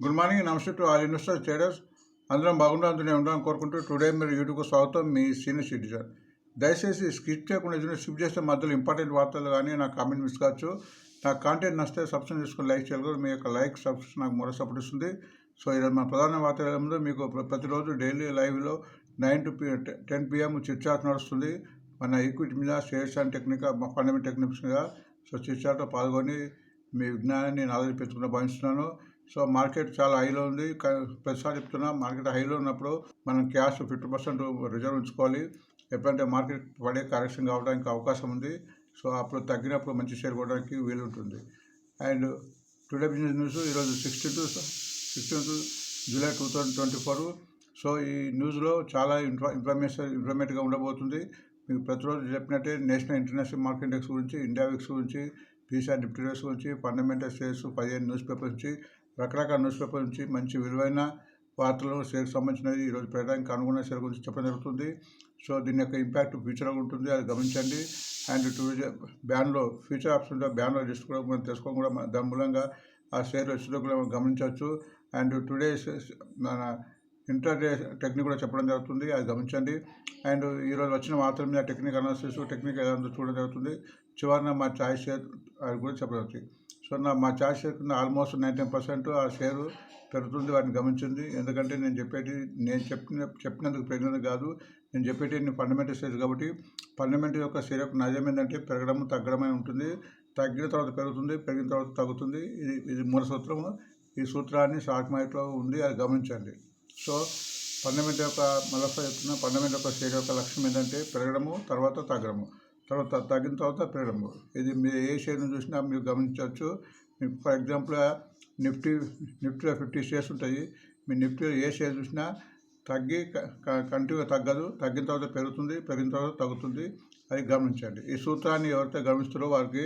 Good morning నమస్తే to all investor traders అందరం బాగుండా అందులో ఉండాలని కోరుకుంటూ టుడే మీరు యూట్యూబ్కు స్వాగతం మీ సీనియర్ సిటిజన్ దయచేసి స్కిప్ చేయకుండా చూడండి స్కిప్ చేస్తే మధ్యలో ఇంపార్టెంట్ వార్తలు కానీ నా కామెంట్ మిస్ కావచ్చు. నా కాంటెంట్ నచ్చితే సబ్స్క్రైబ్ చేసుకుని లైక్ చేయాలి మీ యొక్క లైక్ సబ్స్క్రైబ్ నాకు మరో సపోర్ట్ ఇస్తుంది. సో ఈరోజు మన ప్రధాన వార్తల ముందు మీకు ప్రతిరోజు డైలీ లైవ్లో nine to P ten PM chitchat నడుస్తుంది. మన ఈక్విటీ మీద shares and technique fundament techniques మీద. సో చిట్చాట్లో పాల్గొని మీ విజ్ఞానాన్ని నాలెడ్జ్ పెంచుకుని భావిస్తున్నాను. సో మార్కెట్ చాలా హైలో ఉంది. ప్రతిసారి చెప్తున్నా మార్కెట్ హైలో ఉన్నప్పుడు మనం క్యాష్ ఫిఫ్టీ పర్సెంట్ రిజర్వ్ ఉంచుకోవాలి. ఎప్పుడంటే మార్కెట్ పడే కరెక్షన్ కావడానికి అవకాశం ఉంది. సో అప్పుడు తగ్గినప్పుడు మంచి షేర్ కొనడానికి వీలుంటుంది. అండ్ టుడే బిజినెస్ న్యూస్ ఈరోజు sixteen to July two thousand twenty four. So ఈ న్యూస్లో చాలా ఇన్ఫా ఇన్ఫర్మేషన్ ఇన్ఫర్మేటివ్గా ఉండబోతుంది. మీకు ప్రతిరోజు చెప్పినట్టే నేషనల్ ఇంటర్నేషనల్ మార్కెట్ ఇండెక్స్ గురించి ఇండియా విక్స్ గురించి పీసీఆర్ నిఫ్టీ గురించి ఫండమెంటల్ షేర్స్ పదిహేను న్యూస్ పేపర్ నుంచి రకరకాల న్యూస్ పేపర్ నుంచి మంచి విలువైన వార్తలు షేర్కి సంబంధించినవి ఈరోజు పెట్టడానికి అనుగుణ షేర్ గురించి చెప్పడం జరుగుతుంది. సో దీని యొక్క ఇంపాక్ట్ ఫ్యూచర్లో ఉంటుంది. అది గమనించండి. అండ్ టూరిజం బ్యాన్లో ఫ్యూచర్ ఆప్షన్లో బ్యాన్లో లిస్ట్ కూడా మనం తెలుసుకోవడం కూడా దాని మూలంగా ఆ షేర్ వచ్చిన కూడా మనం గమనించవచ్చు. అండ్ టుడే మన ఇంటర్ టెక్నిక్ కూడా చెప్పడం జరుగుతుంది. అది గమనించండి. అండ్ ఈరోజు వచ్చిన వార్తల మీద టెక్నిక్ అనాలిసిస్ టెక్నిక్ ఏదైనా చూడడం జరుగుతుంది. చివరిన మా ఛాయిస్ షేర్ అది కూడా చెప్పడం జరుగుతుంది. సో నా మా ఛార్జ్ షేర్ కింద ఆల్మోస్ట్ నైంటీ పర్సెంట్ ఆ షేరు పెరుగుతుంది వాటిని గమనించింది. ఎందుకంటే నేను చెప్పేది నేను చెప్పిన చెప్పినందుకు పెరిగినది కాదు. నేను చెప్పేటి నేను ఫండమెంటల్ స్టేజ్ కాబట్టి ఫండమెంటల్ యొక్క షేర్ యొక్క నైజం ఏంటంటే పెరగడం తగ్గడమే ఉంటుంది. తగ్గిన తర్వాత పెరుగుతుంది పెరిగిన తర్వాత తగ్గుతుంది. ఇది ఇది మూల సూత్రము ఈ సూత్రాన్ని షార్ట్ మార్కెట్లో ఉంది అది గమనించండి. సో ఫండమెంటల్ యొక్క మళ్ళొకసారి చెప్తున్నా ఫండమెంటల్ యొక్క షేర్ యొక్క లక్ష్యం ఏంటంటే పెరగడము తర్వాత తగ్గడము. తర్వాత తగ్గిన తర్వాత పెరగడము ఇది మీరు ఏ షేర్ని చూసినా మీరు గమనించవచ్చు. ఫర్ ఎగ్జాంపుల్ నిఫ్టీ నిఫ్టీలో ఫిఫ్టీ షేర్స్ ఉంటాయి. మీ నిఫ్టీలో ఏ షేర్ చూసినా తగ్గి కంటిన్యూగా తగ్గదు. తగ్గిన తర్వాత పెరుగుతుంది పెరిగిన తర్వాత తగ్గుతుంది. అది గమనించండి. ఈ సూత్రాన్ని ఎవరైతే గమనిస్తారో వారికి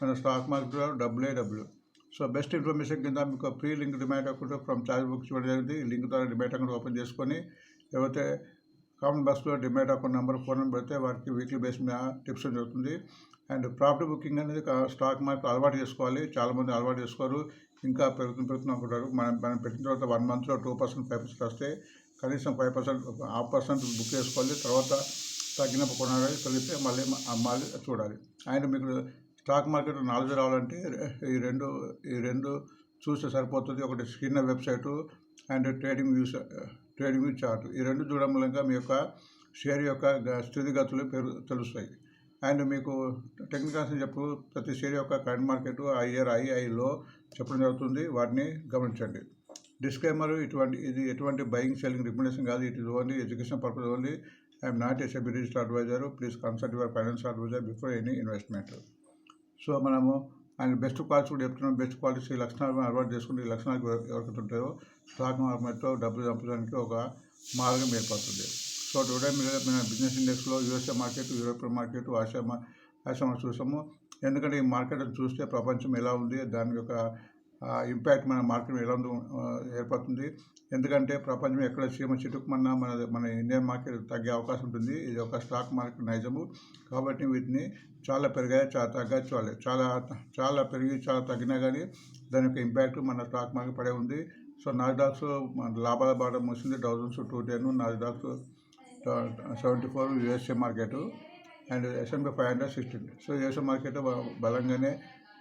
మన స్టాక్ మార్కెట్లో డబ్బులే డబ్బులు సో బెస్ట్ ఇన్ఫర్మేషన్ కింద మీకు pre link demat account from charge books ఇవ్వడం జరిగింది. లింక్ ద్వారా డిమాట్ అకౌంట్ ఓపెన్ చేసుకొని ఎవరైతే కామన్ బాక్స్లో demat account number phone number పెడితే వారికి వీక్లీ బేస్ మీద టిప్స్ జరుగుతుంది అండ్ ప్రాఫిట్ బుకింగ్ అనేది స్టాక్ మార్కెట్ అలవాటు చేసుకోవాలి. చాలామంది అలవాటు చేసుకోరు. ఇంకా పెరుగుతున్న పెరుగుతున్న అనుకుంటారు. మనం మనం పెట్టిన తర్వాత వన్ మంత్లో టూ పర్సెంట్ ఫైవ్ పర్సెంట్ వస్తే కనీసం five percent half percent book చేసుకోవాలి. తర్వాత తగ్గినప్పుడు కొనాలి. తొలిగితే మళ్ళీ మళ్ళీ చూడాలి. అండ్ మీకు స్టాక్ మార్కెట్ నాలెడ్జ్ రావాలంటే ఈ రెండు ఈ రెండు చూస్తే సరిపోతుంది. ఒకటి స్కిన్న website and trading views trading view chart. ఈ రెండు చూడడం మూలంగా మీ యొక్క షేర్ యొక్క స్థితిగతులు పేరు తెలుస్తాయి. అండ్ మీకు టెక్నికల్స్ చెప్పు ప్రతి షేర్ యొక్క కరెంట్ మార్కెట్ ఐఆర్ ఐఐలో చెప్పడం జరుగుతుంది. వాటిని గమనించండి. డిస్క్లైమర్ ఇటువంటి ఇది ఎటువంటి బయింగ్ సెల్లింగ్ రికమెండేషన్ కాదు. It is only education purpose only I'm not as registered advisor. Please consult your financial advisor before any investment. So మనము ఆయన బెస్ట్ క్వాలిటీస్ కూడా చెప్తున్నాం బెస్ట్ క్వాలిటీస్ ఈ లక్షణాలు అలవాటు చేసుకుంటే ఈ లక్షణాలు ఎవరికైతే ఉంటాయో స్టాక్ మార్కెట్లో డబ్బులు చంపడానికి ఒక మార్గం ఏర్పడుతుంది. సో టుడే మీరు మన business ఇండెక్స్లో USA market European market Asia Asia market చూసాము. ఎందుకంటే ఈ మార్కెట్ చూస్తే ప్రపంచం ఎలా ఉంది దాని యొక్క ఇంపాక్ట్ మన మార్కెట్ ఎలా ఏర్పడుతుంది. ఎందుకంటే ప్రపంచం ఎక్కడ చీమ చిటుకుమన్నా మన మన ఇండియన్ మార్కెట్ తగ్గే అవకాశం ఉంటుంది. ఇది ఒక స్టాక్ మార్కెట్ నైజము. కాబట్టి వీటిని చాలా పెరిగాయి చాలా తగ్గాయి చాలా చాలా పెరిగి చాలా తగ్గినా కానీ దాని యొక్క ఇంపాక్ట్ మన స్టాక్ మార్కెట్ పడే ఉంది. సో నాస్డాక్స్ మన లాభాల బాట మూసింది thousands two ten Nasdaqs seventy four USA market and S and P five hundred sixteen so USA market బలంగానే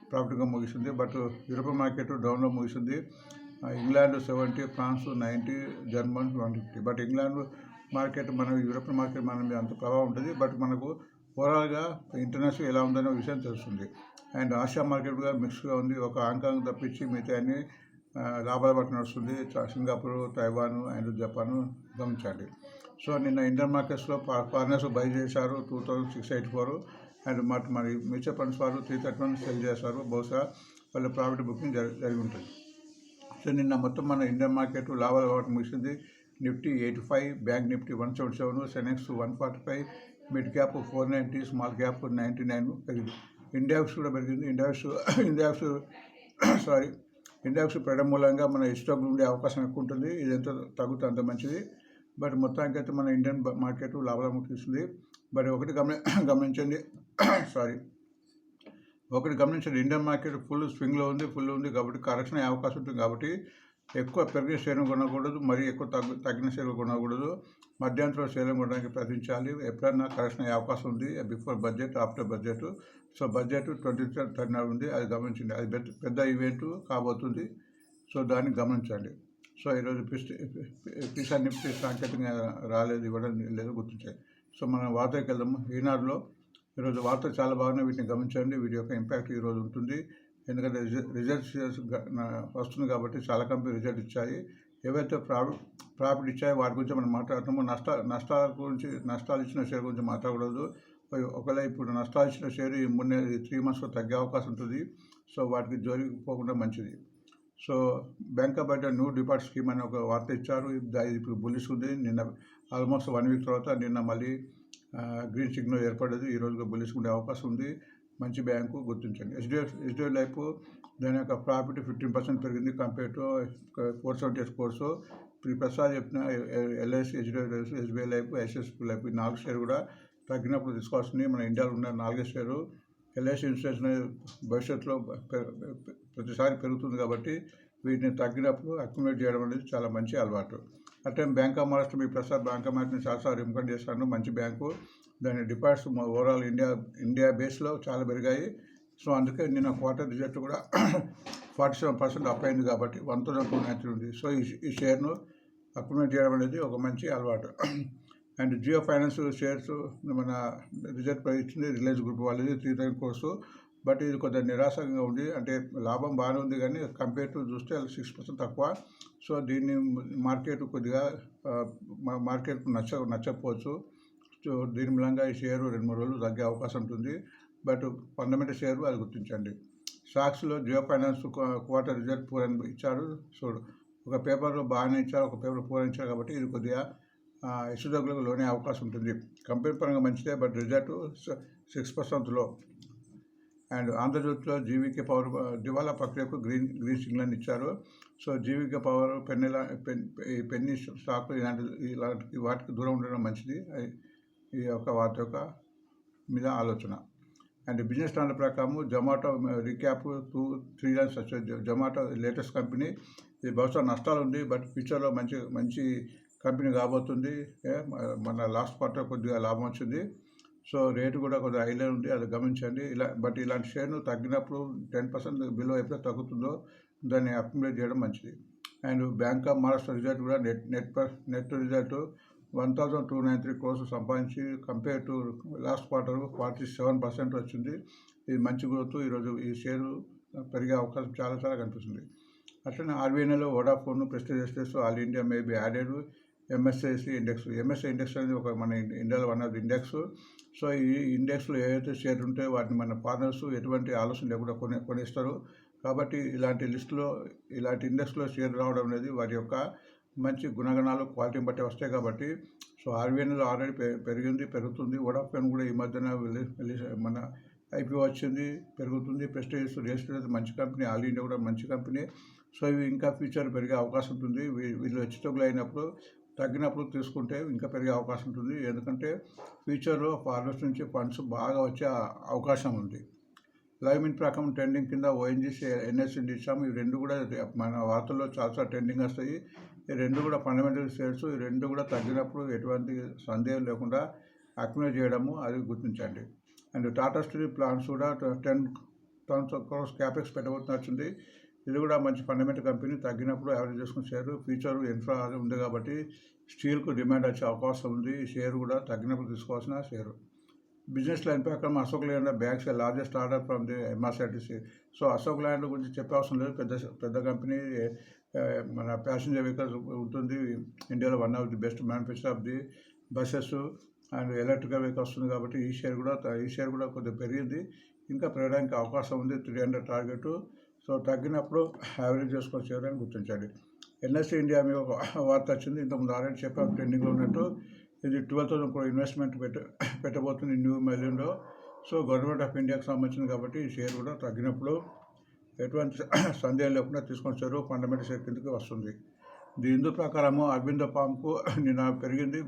ప్రాఫిట్గా ముగిసింది. బట్ యూరోపియన్ మార్కెట్ డౌన్లో ముగిసింది. England seventy France ninety German one fifty. But England market మన European market మన మీద అంత ప్రభావం ఉంటుంది. బట్ మనకు ఓవరాల్గా ఇంటర్నేషనల్ ఎలా ఉందనే విషయం తెలుస్తుంది. అండ్ ఆసియా మార్కెట్ కూడా మిక్స్గా ఉంది. ఒక హాంకాంగ్ తప్పించి మిగతా అన్ని లాభాల పట్ల నడుస్తుంది. సింగపూర్ తైవాన్ అండ్ జపాన్ గమనించండి. సో నిన్న ఇండియన్ మార్కెట్స్లో ఫారినర్స్ బై చేశారు. Two thousand six eighty four and మరి మరి మ్యూచువల్ ఫండ్స్ వారు త్రీ థర్టీ వన్ సెల్ చేస్తారు. బహుశా వాళ్ళ ప్రాఫిట్ బుకింగ్ జరి జరిగి ఉంటుంది. సో నిన్న మొత్తం మన ఇండియన్ మార్కెట్ లాభాల వాటి ముగిసింది. Nifty eighty five bank Nifty one seventy seven Sensex one forty five mid cap four ninety small cap ninety nine పెరిగింది. ఇండియాక్స్ కూడా పెరిగింది. ఇండియాక్స్ ఇండియాక్స్ సారీ ఇండియాక్స్ పెరగడం మూలంగా మన స్టాక్ ఉండే అవకాశం ఎక్కువ ఉంటుంది. ఇది ఎంత తగ్గుతుంది అంత మంచిది. బట్ మొత్తానికి అయితే మన ఇండియన్ మార్కెట్ లాభాలు తీస్తుంది బట్ ఒకటి గమని గమనించండి. సారీ ఒకటి గమనించండి. ఇండియన్ మార్కెట్ ఫుల్ స్వింగ్లో ఉంది ఫుల్ ఉంది కాబట్టి కరెక్షన్ అయ్యే అవకాశం ఉంటుంది కాబట్టి ఎక్కువ పెరిగిన షేర్ను కొనకూడదు మరీ ఎక్కువ తగ్గు తగ్గిన షేర్లు కొనకూడదు. మధ్యంతరం షేర్లు కొనడానికి ప్రయత్నించాలి. ఎప్పుడైనా కరెక్షన్ అయ్యే అవకాశం ఉంది. Before budget after budget. So budget twenty third ఉంది. అది గమనించండి. అది పెద్ద పెద్ద ఈవెంట్ కాబోతుంది. సో దాన్ని గమనించండి. సో ఈరోజు పిస్ట్ పిసా నిఫ్టీ సాంకేతికంగా రాలేదు ఇవ్వడం లేదు గుర్తించాలి. సో మనం వార్తకి వెళ్దాము. ఈనాడులో ఈరోజు వార్తలు చాలా బాగున్నాయి. వీటిని గమనించండి. వీటి యొక్క ఇంపాక్ట్ ఈరోజు ఉంటుంది. ఎందుకంటే రిజ- రిజల్ట్స్ వస్తుంది కాబట్టి చాలా కంపెనీ రిజల్ట్ ఇచ్చాయి. ఏవైతే ప్రాఫిట్ ప్రాఫిట్ ఇచ్చాయో వాటి గురించి మనం మాట్లాడుతున్నామో నష్ట నష్టాల గురించి నష్టాలు ఇచ్చిన షేర్ గురించి మాట్లాడకూడదు. ఒకవేళ ఇప్పుడు నష్టాలు ఇచ్చిన షేర్ ఈ మూడు త్రీ మంత్స్లో తగ్గే అవకాశం ఉంటుంది. సో వాటికి జోలిపోకుండా మంచిది. సో బ్యాంక్ ఆఫ్ బయట న్యూ డిపార్ట్ స్కీమ్ అని ఒక వార్త ఇచ్చారు. ఇప్పుడు బుల్లిస్ ఉంది నిన్న ఆల్మోస్ట్ వన్ వీక్ తర్వాత నిన్న మళ్ళీ గ్రీన్ సిగ్నల్ ఏర్పడదు ఈ రోజుగా బలిసుకునే అవకాశం ఉంది. మంచి బ్యాంకు గుర్తించండి. హెచ్డిఎఫ్ హెచ్డిఎఫ్ లైఫ్ దాని యొక్క ప్రాఫిట్ ఫిఫ్టీన్ పర్సెంట్ పెరిగింది కంపేర్ టు ఫోర్ సెవెంటీ ఎస్ కోర్స్ ఇప్పుడు ప్రసాద్ చెప్పిన LIC HDFC life SBI life ICSP life ఈ నాలుగు షేర్ కూడా తగ్గినప్పుడు తీసుకోవాల్సింది మన ఇండియాలో ఉన్న నాలుగే షేరు ఎల్ఐసి ఇన్సూరెన్స్ అనేది భవిష్యత్తులో ప్రతిసారి పెరుగుతుంది కాబట్టి వీటిని తగ్గినప్పుడు అక్యుమిలేట్ చేయడం అనేది చాలా మంచి అలవాటు. అట్లే బ్యాంక్ ఆఫ్ మహారాష్ట్ర మీ ప్రసాద్ బ్యాంక్ ఆఫ్ మహారాష్ట్ర చాలాసార్లు రికమెండ్ చేశాను మంచి బ్యాంకు దాని డిపాజిట్స్ ఓవరాల్ ఇండియా ఇండియా బేస్లో చాలా పెరిగాయి సో అందుకే నిన్న క్వార్టర్ రిజల్ట్ కూడా ఫార్టీ సెవెన్ పర్సెంట్ అప్ అయింది కాబట్టి వన్ థౌసండ్ టూ నైన్టీ ఉంది సో ఈ ఈ షేర్ను అక్యుములేట్ చేయడం అనేది ఒక మంచి అలవాటు అండ్ జియో ఫైనాన్స్ షేర్స్ మన రిజల్ట్ ఇచ్చింది రిలయన్స్ గ్రూప్ వాళ్ళది త్రీ థౌసండ్ కోర్సు బట్ ఇది కొంచెం నిరాశంగా ఉంది. అంటే లాభం బాగానే ఉంది కానీ కంపేర్ టు చూస్తే సిక్స్ పర్సెంట్ తక్కువ. సో దీన్ని మార్కెట్ కొద్దిగా మా- మార్కెట్కు నచ్చ నచ్చకపోవచ్చు. సో దీని మూలంగా ఈ షేరు రెండు మూడు రోజులు తగ్గే అవకాశం ఉంటుంది. బట్ ఫండమెంటల్ షేరు అది గుర్తించండి. స్టాక్స్లో Jio finance quarter result poor అని ఇచ్చారు. సో ఒక పేపర్లో బాగానే ఇచ్చారు ఒక పేపర్ పూర్ అని ఇచ్చారు కాబట్టి ఇది కొద్దిగా ఇసుదగ్గులకు లోనే అవకాశం ఉంటుంది. కంపెనీ పరంగా మంచిదే బట్ రిజల్ట్ సిక్స్ పర్సెంట్లో అండ్ ఆంధ్రజ్యోతిలో జీవిక పవర్ దివాలా ప్రక్రియకు గ్రీన్ గ్రీన్ సిగ్నల్ ఇచ్చారు. సో జీవిక పవర్ పెన్నెల పెన్ ఈ పెన్ని స్టాక్ ఇలాంటి ఇలాంటి వాటికి దూరం ఉండడం మంచిది. ఈ యొక్క వార్త యొక్క మీద ఆలోచన. అండ్ బిజినెస్ ప్లాన్ ప్రకారం Zomato recap two three lines వచ్చే జొమాటో లేటెస్ట్ కంపెనీ. ఇది బహుశా నష్టాలు ఉంది బట్ ఫ్యూచర్లో మంచి మంచి కంపెనీ కాబోతుంది మన లాస్ట్ క్వార్టర్ కొద్దిగా లాభం వచ్చింది. సో రేటు కూడా కొద్దిగా హైలే ఉంది అది గమనించండి. ఇలా బట్ ఇలాంటి షేర్ను తగ్గినప్పుడు టెన్ పర్సెంట్ బిలో ఎప్పుడైతే తగ్గుతుందో దాన్ని అక్యుమిలేట్ చేయడం మంచిది. And bank of Maharashtra result కూడా net net per net result one thousand two nine three crores సంపాదించి compare to last quarter forty seven percent వచ్చింది. ఇది మంచి గ్రోత్. ఈరోజు ఈ షేరు పెరిగే అవకాశం చాలా చాలా కనిపిస్తుంది. అట్లనే ఆర్బీఐలో Vodafone Prestige Estates all India may be added. MSIC index. MSI index అనేది ఒక మన ఇండియాలో one of the index. So ఈ ఇండెక్స్లో ఏవైతే షేర్లు ఉంటాయో వాటిని మన ఫార్మర్స్ ఎటువంటి ఆలోచన లేకుండా కొనే కొనేస్తారు. కాబట్టి ఇలాంటి లిస్టులో ఇలాంటి ఇండెక్స్లో షేర్ రావడం అనేది వాటి యొక్క మంచి గుణగణాలు క్వాలిటీని బట్టి వస్తాయి కాబట్టి. సో ఆర్బీఐలో ఆల్రెడీ పె- పెరిగింది పెరుగుతుంది. వడాఫోన్ కూడా ఈ మధ్యన మన ఐపీఓ వచ్చింది పెరుగుతుంది. ప్రెస్టేజ్ రియల్ మంచి కంపెనీ ఆల్ ఇండియా కూడా మంచి కంపెనీ. సో ఇవి ఇంకా ఫ్యూచర్ పెరిగే అవకాశం ఉంటుంది. వీ- వీళ్ళు హెచ్చుతగ్గులు అయినప్పుడు తగ్గినప్పుడు తీసుకుంటే ఇంకా పెరిగే అవకాశం ఉంటుంది. ఎందుకంటే ఫ్యూచర్లో ఫారెస్ట్ నుంచి ఫండ్స్ బాగా వచ్చే అవకాశం ఉంది. లైవ్ ఇన్ ప్రకారం ట్రెండింగ్ కింద ఓఎన్జీసీ ఎన్ఎస్సీ ఇచ్చాము ఈ రెండు కూడా మన వార్తల్లో చాలాసార్లు ట్రెండింగ్ వస్తాయి. ఈ రెండు కూడా ఫండమెంటల్ షేర్స్ ఈ రెండు కూడా తగ్గినప్పుడు ఎటువంటి సందేహం లేకుండా అక్యుములేట్ చేయడము అది గుర్తించండి. అండ్ టాటా స్టీల్ ప్లాన్స్ కూడా టెన్ టన్స్ క్రోస్ క్యాపెక్స్ పెట్టబోతున్నట్టుంది. ఇది కూడా మంచి ఫండమెంటల్ కంపెనీ తగ్గినప్పుడు యావరేజ్ చేసుకుని షేర్ ఫ్యూచర్ ఇన్ఫ్రా అది ఉంది కాబట్టి స్టీల్కు డిమాండ్ వచ్చే అవకాశం ఉంది. ఈ షేర్ కూడా తగ్గినప్పుడు తీసుకోవాల్సిన షేరు బిజినెస్ లైన్ ప్రకారం Ashok Leyland banks largest order from the MRCTC so Ashok Leyland గురించి చెప్పే అవసరం లేదు. పెద్ద పెద్ద కంపెనీ మన ప్యాసింజర్ వెహికల్స్ ఉంటుంది. ఇండియాలో one of the best manufacture of the buses and electrical vehicles ఉంది కాబట్టి ఈ షేర్ కూడా ఈ షేర్ కూడా కొద్దిగా పెరిగింది. ఇంకా పెరగడానికి అవకాశం ఉంది. త్రీ హండ్రెడ్ టార్గెట్ సో తగ్గినప్పుడు యావరేజ్ చేసుకొని చేయాలని అని గుర్తించండి ఎన్ఎస్సీ ఇండియా మీద ఒక వార్త వచ్చింది ఇంతకుముందు ఆల్రెడీ చెప్పాం ట్రెండింగ్లో ఉన్నట్టు. ఇది ట్వెల్వ్ థౌసండ్ కూడా ఇన్వెస్ట్మెంట్ పెట్ట పెట్టబోతుంది న్యూ మిలియన్లో సో గవర్నమెంట్ ఆఫ్ ఇండియాకి సంబంధించింది కాబట్టి ఈ షేర్ కూడా తగ్గినప్పుడు ఎటువంటి సందేహం లేకుండా తీసుకొని షేరు ఫండమెంటల్ షేర్ కిందకి వస్తుంది. దీని హిందూ ప్రకారము అరవింద పాంకు నిన్న పెరిగింది.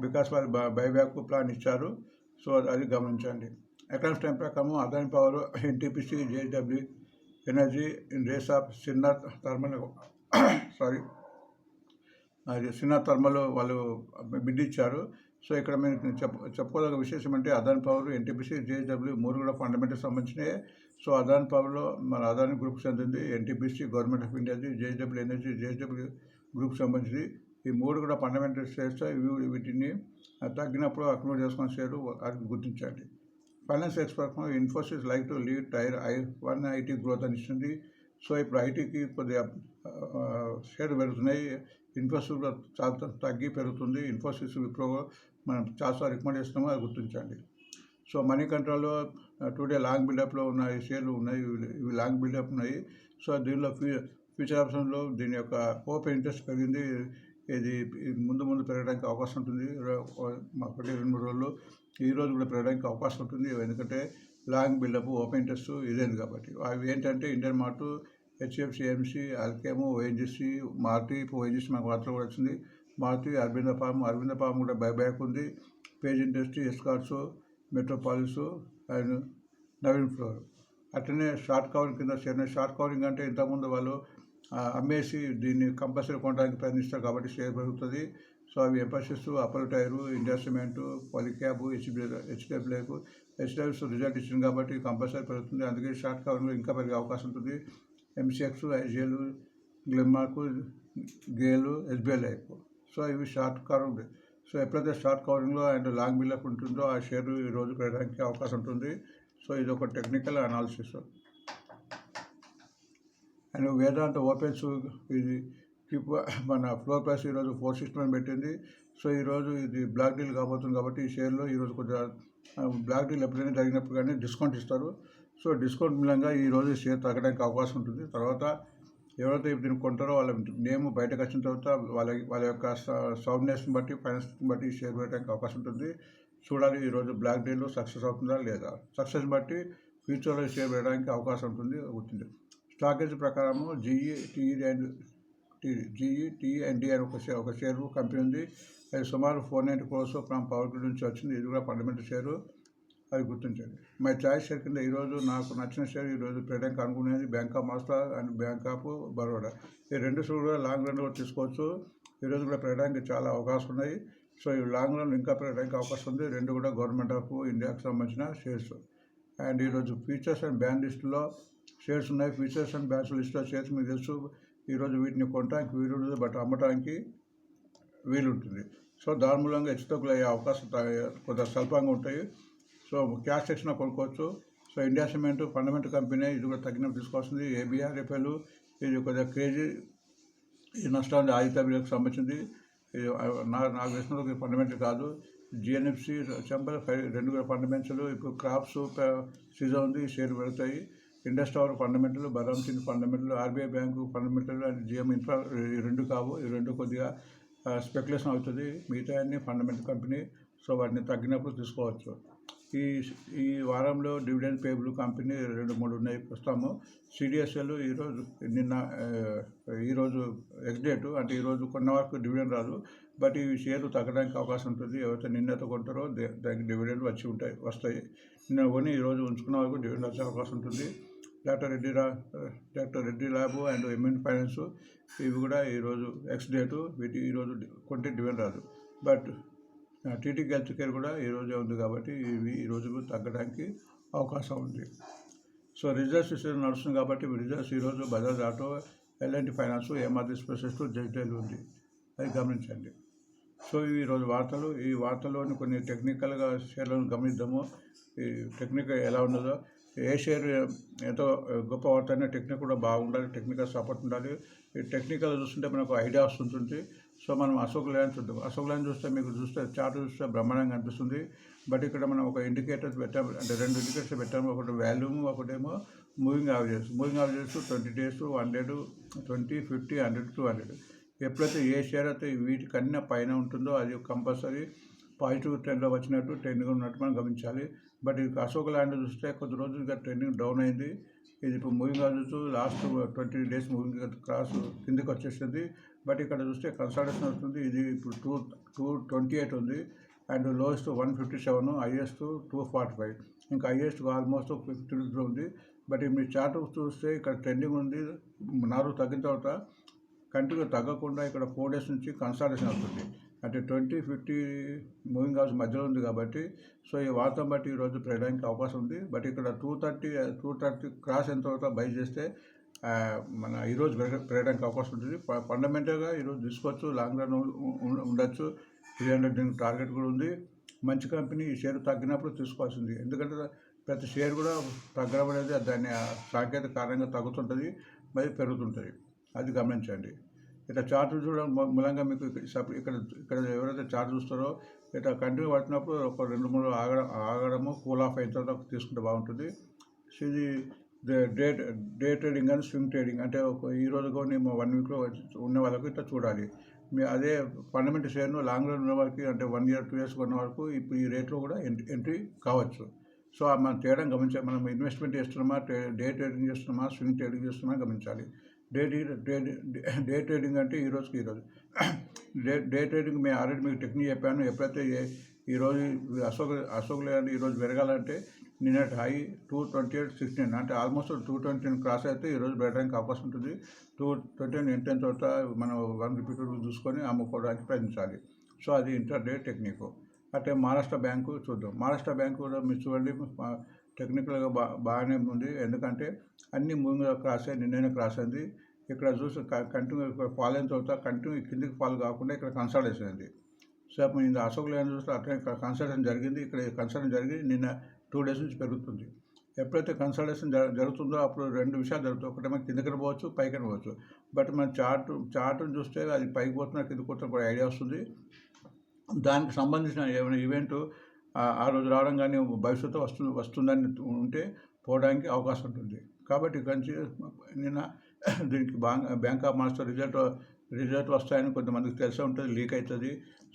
బికాస్ వారి బైబ్యాక్ ప్లాన్ ఇచ్చారు. సో అది- గమనించండి. ఎకనామిక్స్ టైం ప్రకారం Adani power NTPC JW energy in race of Sinnar thermal sorry. అది చిన్న థర్మల్ వాళ్ళు బిడ్ ఇచ్చారు సో ఇక్కడ మీరు చెప్ప చెప్పుకోదగ్గ విశేషం అంటే అదాన్ పవర్ ఎన్టీపీసీ జేడబ్ల్యూ మూడు కూడా ఫండమెంటల్ సంబంధించినవి సో అదాన్ పవర్లో మన అదాని గ్రూప్ చెందింది ఎన్టీపీసీ గవర్నమెంట్ ఆఫ్ ఇండియాది జేడబ్ల్యూ ఎనర్జీ జేడబ్ల్యూ గ్రూప్ సంబంధించి ఈ మూడు కూడా ఫండమెంటల్ షేర్స్ ఇవి వీటిని తగ్గినప్పుడు అక్నోడ్ చేసుకున్న షేరు గుర్తించండి. Finance expert Infosys like to lead tier I one IT growth అని ఇస్తుంది సో ఇప్పుడు ఐటీకి కొద్దిగా షేర్ పెరుగుతున్నాయి. ఇన్ఫోసిస్ కూడా చాలా తగ్గి పెరుగుతుంది. ఇన్ఫోసిస్ విప్రో మనం చాలా రికమెండ్ చేస్తున్నాము అది గుర్తించండి. సో మనీ కంట్రోల్లో టుడే లాంగ్ బిల్డప్లో ఉన్నాయి షేర్లు ఉన్నాయి ఇవి- ఇవి లాంగ్ బిల్డప్ ఉన్నాయి. సో దీనిలో ఫ్యూ ఫ్యూచర్ ఆప్షన్లో దీని యొక్క ఓపెన్ ఇంట్రెస్ట్ పెరిగింది. ఇది ముందు ముందు పెరగడానికి అవకాశం ఉంటుంది. ఒకటి రెండు మూడు రోజులు ఈ రోజు కూడా పెరగడానికి అవకాశం ఉంటుంది. ఎందుకంటే లాంగ్ బిల్డప్ ఓపెన్ ఇంట్రెస్ట్ ఇదేంది కాబట్టి. అవి ఏంటంటే Indian mart HFC MC Alkem ONGC Maruti ఇప్పుడు ఓఎన్జిసి మాకు వార్తలు కూడా వచ్చింది. మారుతి అరవింద ఫామ్ అరవింద ఫామ్ కూడా బైబ్యాక్ ఉంది. Page industry Escorts Metropolis and Navin floor. అట్లనే షార్ట్ కవరింగ్ కింద చేరిన షార్ట్ కవరింగ్ అంటే ఇంతకుముందు వాళ్ళు అమ్మేసి దీన్ని కంపల్సరీ కొనడానికి ప్రయత్నిస్తారు కాబట్టి షేర్ పెరుగుతుంది. సో అవి Mphasis Apollo tyre India cement Polycab HB హెచ్డబ్ల్యూకు హెచ్డబ్ల్యూస్ రిజల్ట్ ఇచ్చింది కాబట్టి కంపల్సరీ పెరుగుతుంది. అందుకే షార్ట్ కవర్లో ఇంకా పెరిగే అవకాశం ఉంటుంది. MCX IGL Glenmark GAIL SBI life. So ఇవి షార్ట్ కవరింగ్ సో ఎప్పుడైతే షార్ట్ కవరింగ్లో అండ్ లాంగ్ బిల్అప్ ఉంటుందో ఆ షేర్ ఈ రోజు పెరగడానికి అవకాశం ఉంటుంది. సో ఇది ఒక technical analysis. And Vedanta opens ఇది కీప్ మన ఫ్లోర్ ప్రైస్ ఈరోజు ఫోర్ సిక్స్టీ నైన్ పెట్టింది. సో ఈరోజు ఇది బ్లాక్ డీల్ కాబోతుంది కాబట్టి ఈ షేర్లో ఈరోజు కొద్దిగా బ్లాక్ డీల్ ఎప్పుడైనా జరిగినప్పుడు కానీ డిస్కౌంట్ ఇస్తారు. సో డిస్కౌంట్ మూలంగా ఈరోజు షేర్ తగ్గడానికి అవకాశం ఉంటుంది. తర్వాత ఎవరైతే దీన్ని కొంటారో వాళ్ళ నేమ్ బయటకు వచ్చిన తర్వాత వాళ్ళ వాళ్ళ యొక్క సౌండ్నెస్ని బట్టి ఫైనాన్స్ని బట్టి షేర్ పెట్టడానికి అవకాశం ఉంటుంది. చూడాలి ఈరోజు బ్లాక్ డీల్ సక్సెస్ అవుతుందా లేదా? సక్సెస్ బట్టి ఫ్యూచర్లో షేర్ పెట్టడానికి అవకాశం ఉంటుంది. ఉంటుంది స్టాకేజ్ ప్రకారము GE TE and T GE T and D అని ఒక షేర్ ఒక షేరు కంపెనీ ఉంది. అది సుమారు four ninety crores from power grid నుంచి వచ్చింది. ఇది కూడా ఫండమెంటల్ షేరు. అది గుర్తించండి. మై చాయిస్ షేర్ కింద ఈరోజు నాకు నచ్చిన షేర్ ఈరోజు పెట్టడానికి అనుకునేది bank of Maharashtra and bank of Baroda. ఈ రెండు షేర్లు కూడా లాంగ్ రన్ కూడా తీసుకోవచ్చు. ఈరోజు కూడా పెట్టడానికి చాలా అవకాశం ఉన్నాయి. సో ఈ లాంగ్ రన్ ఇంకా పెట్టడానికి అవకాశం ఉంది. రెండు కూడా గవర్నమెంట్ ఆఫ్ ఇండియాకి సంబంధించిన షేర్స్. అండ్ ఈరోజు ఫీచర్స్ అండ్ బ్యాన్ లిస్టులో షేర్స్ ఉన్నాయి ఫీచర్స్ అండ్ బ్యాన్స్ లిస్ట్లో షేర్స్ మీకు తెలుసు. ఈరోజు వీటిని కొనడానికి వీలు ఉంటుంది బట్ అమ్మటానికి వీలుంటుంది. సో దాని మూలంగా హెచ్చుతగ్గులు అయ్యే అవకాశం కొద్దిగా కొంత స్వల్పంగా ఉంటాయి. సో క్యాష్ సెక్షన్ కొనుక్కోవచ్చు. So India cement fundament company ఇది కూడా తగ్గినప్పుడు తీసుకోవాల్సింది ఏబిఆర్ ఎఫ్ఎల్ ఇది కొద్దిగా క్రేజీ ఈ నష్టాన్ని ఆదిత్యకు సంబంధించింది. ఇది నా నాకు తెలిసిన ఫండమెంటల్ కాదు. జిఎన్ఎఫ్సి చెంపల్ ఫైవ్ రెండు కూడా ఫండమెంటల్ ఇప్పుడు క్రాప్స్ సీజన్ ఉంది షేర్ పెరుగుతాయి. ఇండస్ టవర్ ఫండమెంటల్ బదాం Singh fundamental RBI bank fundamental and GM infra ఈ రెండు కావు ఈ రెండు కొద్దిగా స్పెక్యులేషన్ అవుతుంది. మిగతా అన్ని ఫండమెంటల్ కంపెనీ సో వాటిని తగ్గినప్పుడు తీసుకోవచ్చు. ఈ ఈ వారంలో డివిడెండ్ పేబుల్ కంపెనీ రెండు మూడు ఉన్నాయి. ప్రస్తుతము సిడిఎస్ఎల్ ఈరోజు నిన్న ఈరోజు ఎక్స్ అంటే ఈరోజు కొన్న వరకు డివిడెండ్ రాదు. బట్ ఈ షేర్లు తగ్గడానికి అవకాశం ఉంటుంది. ఎవరైతే నిన్నత కొంటారో దానికి డివిడెండ్ వచ్చి ఉంటాయి వస్తాయి. నిన్న కొని ఈరోజు ఉంచుకున్న వరకు డివిడెండ్ వచ్చే అవకాశం ఉంటుంది. డాక్టర్ రెడ్డి రా doctor Reddy lab and MN finance ఇవి కూడా ఈరోజు ఎక్స్ డేటు వీటి ఈరోజు కొంటే డివిడెండ్ రాదు. బట్ టీటీ హెల్త్ కేర్ కూడా ఈ రోజే ఉంది కాబట్టి ఇవి ఈ రోజు తగ్గడానికి అవకాశం ఉంది. సో రిజల్ట్స్ సీజన్ నడుస్తుంది కాబట్టి రిజర్వ్స్ ఈరోజు బజాజ్ ఆటో ఎల్ఎన్టీ ఫైనాన్స్ ఏమాది స్పెషలిస్ట్ జైటైల్ ఉంది. అది గమనించండి. సో ఇవి ఈరోజు వార్తలు. ఈ వార్తల్లోని కొన్ని టెక్నికల్గా షేర్లను గమనిద్దాము. ఈ టెక్నిక్ ఎలా ఉన్నదో ఏ షేర్ ఎంతో గొప్ప వార్త టెక్నిక్ కూడా బాగుండాలి టెక్నికల్ సపోర్ట్ ఉండాలి. ఈ టెక్నికల్ చూస్తుంటే మనకు ఐడియా వస్తుంటుంది. సో మనం అశోక్ లైన్ చూద్దాం. అశోక్ లైన్ చూస్తే మీకు చూస్తే చార్ట్ చూస్తే బ్రహ్మాండంగా అనిపిస్తుంది. బట్ ఇక్కడ మనం ఒక ఇండికేటర్స్ పెట్టాము అంటే రెండు ఇండికేటర్స్ పెట్టాము ఒకటి వాల్యూమ్ ఒకటేమో moving averages moving averages twenty days hundred twenty fifty hundred two hundred. ఎప్పుడైతే ఏ షేర్ అయితే వీటికన్నా పైన ఉంటుందో అది కంపల్సరీ పాజిటివ్ ట్రెండ్లో వచ్చినట్టు ట్రెండ్గా ఉన్నట్టు మనం గమనించాలి. బట్ ఇది అశోక్ ల్యాండ్ చూస్తే కొద్ది రోజులుగా ట్రెండింగ్ డౌన్ అయింది. ఇది ఇప్పుడు మూవింగ్ చూస్తూ last twenty days moving cross కిందకి వచ్చేసింది. బట్ ఇక్కడ చూస్తే కన్సల్టేషన్ వస్తుంది. ఇది ఇప్పుడు టూ టూ ట్వంటీ ఎయిట్ ఉంది. And lowest one fifty seven highest two forty five ఇంకా హైయెస్ట్ ఆల్మోస్ట్ ఫిఫ్టీ ఉంది. బట్ మీ చార్ట్ చూస్తే ఇక్కడ ట్రెండింగ్ ఉంది. నారు తగ్గిన తర్వాత కంటిన్యూ తగ్గకుండా ఇక్కడ ఫోర్ డేస్ నుంచి కన్సల్టేషన్ అవుతుంది అంటే ట్వంటీ ఫిఫ్టీ మూవింగ్ అవర్స్ మధ్యలో ఉంది కాబట్టి సో ఈ వార్తం బట్టి ఈరోజు పెరగడానికి అవకాశం ఉంది. బట్ ఇక్కడ two thirty two thirty cross ఎంత తర్వాత బై చేస్తే మన ఈరోజు పెరగ- పెరగడానికి అవకాశం ఉంటుంది. ఫండమెంటల్గా ఈరోజు తీసుకోవచ్చు లాంగ్ రన్ ఉండొచ్చు. త్రీ హండ్రెడ్ దీనికి టార్గెట్ కూడా ఉంది. మంచి కంపెనీ ఈ షేర్ తగ్గినప్పుడు తీసుకోవాల్సింది. ఎందుకంటే ప్రతి షేర్ కూడా తగ్గడం అనేది దాని సాంకేతిక కారణంగా తగ్గుతుంటుంది మరి పెరుగుతుంటుంది. అది గమనించండి. ఇట్లా చార్ట్ చూడడం మూలంగా మీకు ఇక్కడ ఇక్కడ ఎవరైతే చార్ట్ చూస్తారో ఇట్లా కంటిన్యూ పట్టినప్పుడు ఒక రెండు మూడు ఆగడం ఆగడము కూల్ ఆఫ్ అయిన తర్వాత తీసుకుంటే బాగుంటుంది. సో ఇది డే- డే ట్రేడింగ్ అని స్వింగ్ ట్రేడింగ్ అంటే ఒక ఈ రోజు కానీ వన్ వీక్లో ఉన్న వాళ్ళకు ఇట్లా చూడాలి. మీ అదే ఫండమెంటల్ షేర్ను లాంగ్ రన్ ఉన్న వాళ్ళకి అంటే వన్ ఇయర్ టూ ఇయర్స్ ఉన్న వరకు ఇప్పుడు ఈ రేట్లో కూడా ఎంట్రీ ఎంట్రీ కావచ్చు. సో మనం తేడా గమనించాలి మనం ఇన్వెస్ట్మెంట్ చేస్తున్నామా డే ట్రేడింగ్ చేస్తున్నామా స్వింగ్ ట్రేడింగ్ చేస్తున్నామా గమనించాలి. డే డే డే ట్రేడింగ్ అంటే ఈ రోజుకి డే డే ట్రేడింగ్ మేము ఆల్రెడీ మీకు టెక్నిక్ చెప్పాను. ఎప్పుడైతే ఏ- ఈ రోజు అశోక్ అశోక్ లేదంటే ఈరోజు పెరగాలంటే నిన్నటి high two twenty eight sixteen అంటే ఆల్మోస్ట్ టూ ట్వంటీ క్రాస్ అయితే ఈరోజు పెరగడానికి అవకాశం ఉంటుంది. టూ ట్వంటీ ఎయిట్ టెన్ తర్వాత మనం వన్ రిపీట్ చూసుకొని అమ్ముకోవడానికి ప్రయత్నించాలి. సో అది ఇంటర్ డే టెక్నిక్ అంటే మహారాష్ట్ర బ్యాంకు చూద్దాం. మహారాష్ట్ర బ్యాంకు కూడా మీరు చూడండి టెక్నికల్గా బా బాగానే ఉంది. ఎందుకంటే అన్ని ముందుగా క్రాస్ అయ్యి నిన్ననే క్రాస్ అయింది. ఇక్కడ చూసి కంటిన్యూ ఇక్కడ ఫాల్ అయిన తర్వాత కంటిన్యూ కిందికి ఫాల్ కాకుండా ఇక్కడ కన్సల్టేషన్ అయింది. సో అప్పుడు నేను అశోక్ లేని చూస్తే అట్లనే కన్సల్టేషన్ జరిగింది. ఇక్కడ కన్సల్టేషన్ జరిగి నిన్న టూ డేస్ నుంచి పెరుగుతుంది. ఎప్పుడైతే కన్సల్టేషన్ జరుగుతుందో అప్పుడు రెండు విషయాలు జరుగుతాయి. మనం కిందకి పోవచ్చు పైకి పోవచ్చు. బట్ మన చార్ట్ చార్ట్ని చూస్తే అది పైకి పోతున్నా కిందకి పోతున్నా కూడా ఐడియా వస్తుంది. దానికి సంబంధించిన ఏమైనా ఈవెంట్ ఆ- రోజు రావడం కానీ భవిష్యత్తు వస్తు వస్తుందని ఉంటే పోవడానికి అవకాశం ఉంటుంది. కాబట్టి కంచి నిన్న దీనికి bank bank of master result result వస్తాయని కొంతమందికి తెలిసే ఉంటుంది లీక్ అవుతుంది.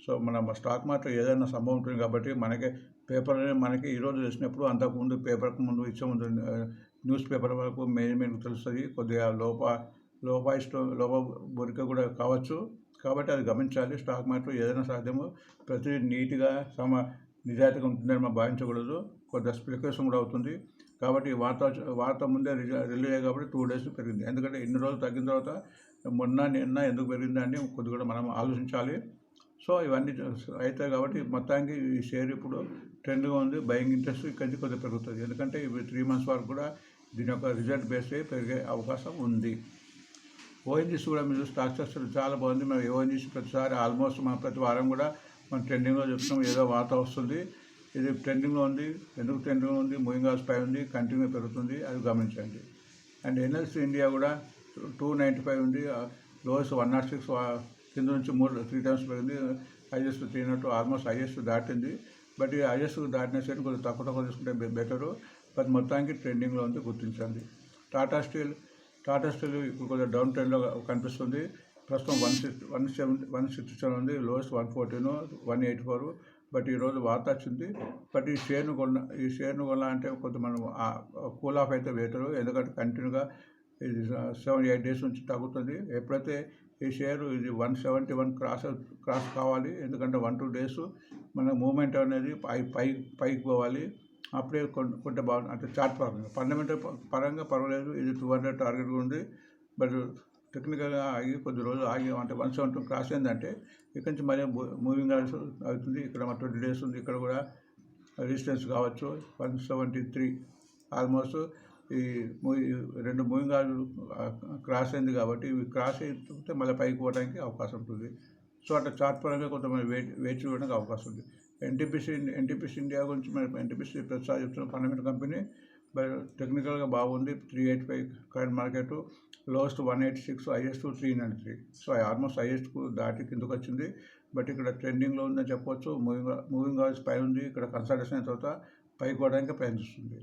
సో మన స్టాక్ మార్కెట్ ఏదైనా సంభవం ఉంటుంది కాబట్టి మనకి పేపర్ మనకి ఈరోజు తెలిసినప్పుడు అంతకుముందు పేపర్కు ముందు ఇచ్చే ముందు న్యూస్ పేపర్ వరకు మేనేజ్మెంట్కి తెలుస్తుంది. కొద్దిగా లోప లోపాయిష్టం లోప బొరిక కూడా కావచ్చు. కాబట్టి అది గమనించాలి. స్టాక్ మార్కెట్ ఏదైనా సాధ్యమో ప్రతి నీట్గా సమ నిజాయితీగా ఉంటుందని మనం భావించకూడదు. కొంత స్పెక్యులేషన్ కూడా అవుతుంది. కాబట్టి వార్త వార్త ముందే రిజ- రిలీజ్ అయ్యాయి కాబట్టి టూ డేస్ పెరిగింది. ఎందుకంటే ఇన్ని రోజులు తగ్గిన తర్వాత మొన్న నిన్న ఎందుకు పెరిగింది అని కొద్దిగా మనం ఆలోచించాలి. సో ఇవన్నీ అవుతాయి కాబట్టి మొత్తానికి ఈ షేర్ ఇప్పుడు ట్రెండ్గా ఉంది. బయింగ్ ఇంట్రెస్ట్ ఇక్కడి నుంచి కొద్దిగా పెరుగుతుంది. ఎందుకంటే ఇవి త్రీ మంత్స్ వరకు కూడా దీని యొక్క రిజల్ట్ బేస్ అయ్యి పెరిగే అవకాశం ఉంది. ఓఎన్జీసీ కూడా మీరు స్టాక్ స్ట్రక్చర్ చాలా బాగుంది. మేము ఓఎన్జీసీ ప్రతిసారి ఆల్మోస్ట్ మా ప్రతి వారం కూడా మనం ట్రెండింగ్లో చెప్తున్నాం ఏదో వార్త వస్తుంది ఇది ట్రెండింగ్లో ఉంది ఎందుకు ట్రెండింగ్లో ఉంది మూవింగ్ హౌస్ పై ఉంది కంటిన్యూ పెరుగుతుంది అది గమనించండి. అండ్ ఎన్ఎల్సీ ఇండియా కూడా టూ నైంటీ ఫైవ్ ఉంది లోయెస్ట్ వన్ నాట్ సిక్స్ కింద నుంచి మూడు త్రీ టైమ్స్ పెరిగింది highest three nought almost highest దాటింది. బట్ ఈ హైయెస్ట్ దాటిన సరే కొంచెం తక్కువ తక్కువ తీసుకుంటే బెటరు బట్ మొత్తానికి ట్రెండింగ్లో ఉంది గుర్తించండి. టాటా స్టీల్ టాటా స్టీల్ ఇప్పుడు కొంచెం డౌన్ ట్రెండ్లో కనిపిస్తుంది. ప్రస్తుతం one six one seven one sixty seven ఉంది. Lowest one fourteen one eighty four. But ఈరోజు వార్త వచ్చింది. బట్ ఈ షేర్ను కొన్న ఈ షేర్ను కొనాలంటే కొంత మనం కూల్ ఆఫ్ అయితే బెటరు. ఎందుకంటే కంటిన్యూగా ఇది సెవెన్ ఎయిట్ డేస్ నుంచి తగ్గుతుంది. ఎప్పుడైతే ఈ షేర్ ఇది one seventy one cross cross కావాలి ఎందుకంటే వన్ టూ డేస్ మన మూమెంట్ అనేది పై పై పైకి పోవాలి. అప్పుడే కొంటే బాగుంది అంటే చార్ట్ పరంగా ఫండమెంటల్ పరంగా పర్వాలేదు. ఇది టూ హండ్రెడ్ టార్గెట్ ఉంది. బట్ టెక్నికల్గా ఆగి కొద్ది రోజులు ఆగి అంటే వన్ సెవెంటీ క్రాస్ అయిందంటే ఇక్కడి నుంచి మరీ మూవింగ్ అవుతుంది. ఇక్కడ మన ట్వంటీ డేస్ ఉంది. ఇక్కడ కూడా రెసిస్టెన్స్ కావచ్చు. వన్ సెవెంటీ త్రీ ఆల్మోస్ట్ ఈ మూవీ రెండు మూవింగ్ క్రాస్ అయింది కాబట్టి ఇవి క్రాస్ అయితే మళ్ళీ పైకి పోవడానికి అవకాశం ఉంటుంది. సో అట్లా చార్ట్ పరంగా కొంతమంది వేచి వేచి చూడడానికి అవకాశం ఉంది. ఎన్టీపీసీ ఎన్టీపీసీ ఇండియా గురించి మనం ఎన్టీపీసీ ప్రతిసారి చెప్తున్న ఫండమెంటల్ కంపెనీ బట్ టెక్నికల్గా బాగుంది. Three eight five current market lowest one eight six highest three nine three so almost హైయెస్ట్కు దాటి కిందకు వచ్చింది. బట్ ఇక్కడ ట్రెండింగ్లో ఉందని చెప్పొచ్చు. మూవింగ్ మూవింగ్ అవర్స్ పై ఉంది. ఇక్కడ కన్సల్టేషన్ అయిన తర్వాత పైకి పోవడానికి ప్రయత్నిస్తుంది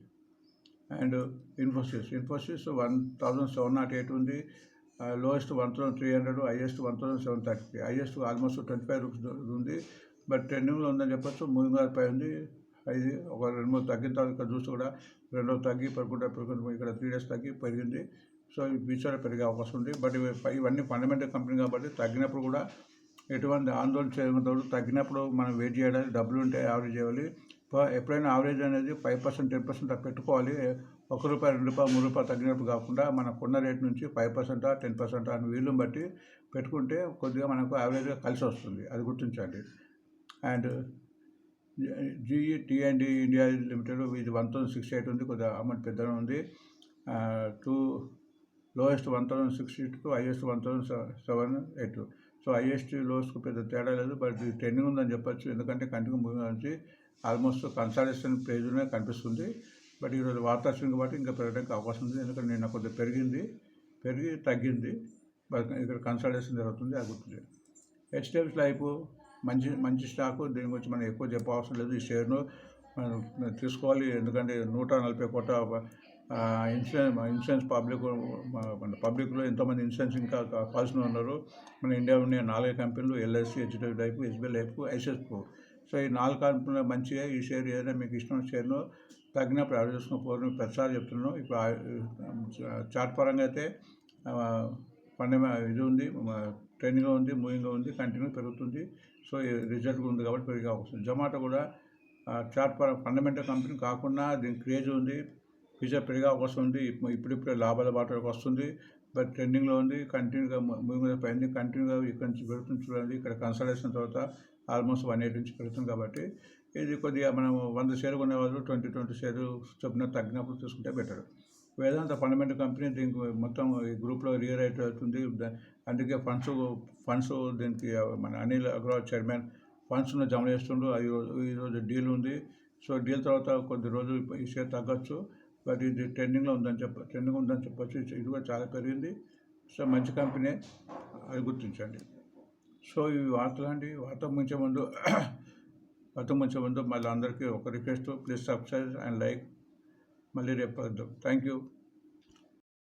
and Infosys Infosys one thousand seven nought eight ఉంది lowest one thousand three hundred highest one thousand seven thirty highest almost twenty five rupees ఉంది. బట్ ట్రెండింగ్లో ఉందని చెప్పొచ్చు. మూవింగ్ అవర్స్ పై ఉంది. అది ఒక రెండు మూడు తగ్గిన తర్వాత ఇక్కడ చూస్తే కూడా రెండు తగ్గి పెరుగుకుంటా పెరుగుకుంటూ ఇక్కడ త్రీ డేస్ తగ్గి పెరిగింది. సో ఈ ఫ్యూచర్లో పెరిగే అవకాశం ఉంది. బట్ పై- ఇవన్నీ ఫండమెంటల్ కంపెనీ కాబట్టి తగ్గినప్పుడు కూడా ఎటువంటి ఆందోళన చేయకూడదు తగ్గినప్పుడు మనం వెయిట్ చేయాలి. డబ్బులు ఉంటే యావరేజ్ చేయాలి. ఎప్పుడైనా యావరేజ్ అనేది ఫైవ్ పర్సెంట్ టెన్ పర్సెంట్ పెట్టుకోవాలి. ఒక రూపాయి రెండు రూపాయలు మూడు రూపాయలు తగ్గినప్పుడు కాకుండా మన కొన్న రేట్ నుంచి ఫైవ్ పర్సెంటా టెన్ పర్సెంటా అని వీలుని బట్టి పెట్టుకుంటే కొద్దిగా మనకు యావరేజ్గా కలిసి వస్తుంది. అది గుర్తించండి. And GE TND India limited ఇది వన్ థౌసండ్ సిక్స్ ఎయిట్ ఉంది కొద్దిగా అమౌంట్ పెద్దగా ఉంది. Two lowest one thousand six two highest one thousand seven eight. So highest లోస్కు పెద్ద తేడా లేదు బట్ ఇది ట్రెండింగ్ ఉందని చెప్పొచ్చు. ఎందుకంటే కంటిన్యూ మూవింగ్ నుంచి ఆల్మోస్ట్ కన్సల్టేషన్ పేజ్లోనే కనిపిస్తుంది. బట్ ఈరోజు వార్తా వచ్చింది కాబట్టి ఇంకా పెరగడానికి అవకాశం ఉంది. ఎందుకంటే నిన్న కొద్దిగా పెరిగింది పెరిగి తగ్గింది. బట్ ఇక్కడ కన్సల్టేషన్ జరుగుతుంది అది గుర్తుంది హెచ్డిఎఫ్సి లైఫ్ మంచి మంచి స్టాకు దీని గురించి మనం ఎక్కువ చెప్పవసరం లేదు. ఈ షేర్ను తీసుకోవాలి. ఎందుకంటే నూట నలభై కోట్ల ఇన్సూరెన్స్ ఇన్సూరెన్స్ పబ్లిక్ మన పబ్లిక్లో ఎంతోమంది ఇన్సూరెన్స్ ఇంకా కా- కావాల్సిన ఉన్నారు. మన ఇండియా ఉన్న నాలుగు కంపెనీలు LIC HDF life SBI life ICS so ఈ నాలుగు కంపెనీలు మంచిగా ఈ షేర్ ఏదైనా మీకు ఇష్టం షేర్ను తగ్గినప్పుడు అవి చేసుకుని పోరు ప్రతిసారి చెప్తున్నాం ఇప్పుడు చాట్ చార్ట్ పరంగా అయితే పండగ ఇది ఉంది ట్రైనింగ్లో ఉంది మూవింగ్లో ఉంది కంటిన్యూ పెరుగుతుంది. సో రిజల్ట్ ఉంది కాబట్టి పెరిగే అవకాశం జొమాటో కూడా చార్ట్ పర ఫండమెంటల్ కంపెనీ కాకుండా దీనికి క్రేజ్ ఉంది. ఫ్యూచర్ పెరిగే అవకాశం ఉంది. ఇప్పుడిప్పుడే లాభాల బాటలోకి వస్తుంది. బట్ ట్రెండింగ్లో ఉంది. కంటిన్యూగా మూవింగ్ పైన కంటిన్యూగా ఇక్కడ నుంచి పెడుతుంది చూడండి. ఇక్కడ కన్సల్టేషన్ తర్వాత ఆల్మోస్ట్ వన్ ఎయిట్ నుంచి పెడుతుంది కాబట్టి ఇది కొద్దిగా మనం వంద షేర్ కొనే వాళ్ళు ట్వంటీ ట్వంటీ షేర్ చొప్పున తగ్గినప్పుడు తీసుకుంటే బెటర్. వేదాంత ఫండమెంటల్ కంపెనీ దీనికి మొత్తం ఈ గ్రూప్లో రియరైట్ అవుతుంది. దా- అందుకే ఫండ్స్ ఫండ్స్ దీనికి మన అనిల్ అగ్రవాల్ చైర్మన్ ఫండ్స్ను జమ చేస్తుండ్రు ఈ రోజు ఈరోజు డీల్ ఉంది. సో డీల్ తర్వాత కొద్ది రోజులు ఈ షేర్ తగ్గొచ్చు. బట్ ఇది ట్రెండింగ్లో ఉందని చెప్ప ట్రెండింగ్ ఉందని చెప్పొచ్చు. ఇది కూడా చాలా పెరిగింది. సో మంచి కంపెనీ అది గుర్తించండి. సో ఈ వార్తలు అండి. వార్త ముంచే ముందు వార్త ముంచే ముందు మళ్ళీ అందరికీ ఒక request. Please subscribe and like. malaria problem. Thank you.